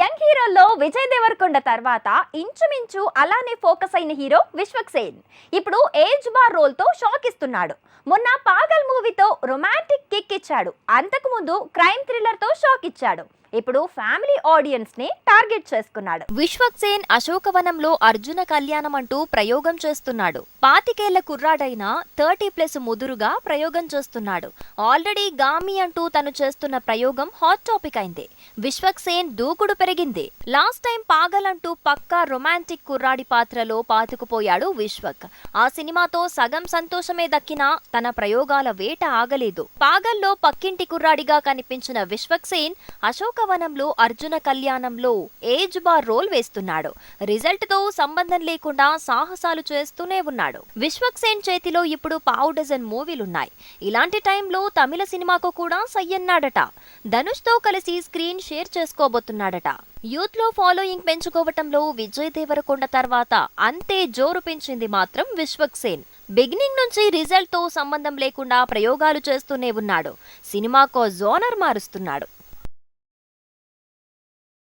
Young హీరోల్లో Vijay Deverakonda తర్వాత ఇంచుమించు అలానే ఫోకస్ అయిన హీరో విశ్వక్ సేన్. ఇప్పుడు ఏజ్ బార్ రోల్తో షాక్ ఇస్తున్నాడు. మొన్న పాగల్ మూవీతో రొమాంటిక్ కిక్ ఇచ్చాడు. అంతకుముందు క్రైమ్ థ్రిల్లర్తో షాక్ ఇచ్చాడు. ఇప్పుడు ఫ్యామిలీ ఆడియన్స్ని టార్గెట్ చేసుకున్నాడు. విశ్వక్సేన్ అశోకవనంలో అర్జున కళ్యాణం అంటూ ప్రయోగం చేస్తున్నాడు. పాతికేళ్ళ కుర్రాడైన థర్టీ ప్లస్ ముదురుగా ప్రయోగం చేస్తున్నాడు. ఆల్రెడీ గామి అంటూ తను చేస్తున్న ప్రయోగం హాట్ టాపిక్ అయింది. విశ్వక్సేన్ దూకుడు పెరిగింది. లాస్ట్ టైం పాగల్ అంటూ పక్కా రొమాంటిక్ కుర్రాడి పాత్రలో పాతుకుపోయాడు విశ్వక్. ఆ సినిమాతో సగం సంతోషమే దక్కినా తన ప్రయోగాల వేట ఆగలేదు. పాగల్లో పక్కింటి కుర్రాడిగా కనిపించిన విశ్వక్సేన్ అశోక అశోకవనంలో అర్జున కళ్యాణంలో ఏజ్ బార్ రోల్ వేస్తున్నాడు. రిజల్ట్తో సంబంధం లేకుండా సాహసాలు చేస్తూనే ఉన్నాడు. విశ్వక్సేన్ చేతిలో ఇప్పుడు పావు డజన్ మూవీలున్నాయి. ఇలాంటి టైంలో తమిళ సినిమాకు కూడా సయ్యన్నాడట. ధనుష్తో కలిసి స్క్రీన్ షేర్ చేసుకోబోతున్నాడట. యూత్లో ఫాలోయింగ్ పెంచుకోవటంలో విజయ్ దేవరకొండ తర్వాత అంతే జోరు పెంచింది మాత్రం విశ్వక్సేన్ బిగినింగ్ నుంచి రిజల్ట్తో సంబంధం లేకుండా ప్రయోగాలు చేస్తూనే ఉన్నాడు. సినిమాకో జోనర్ మారుస్తున్నాడు.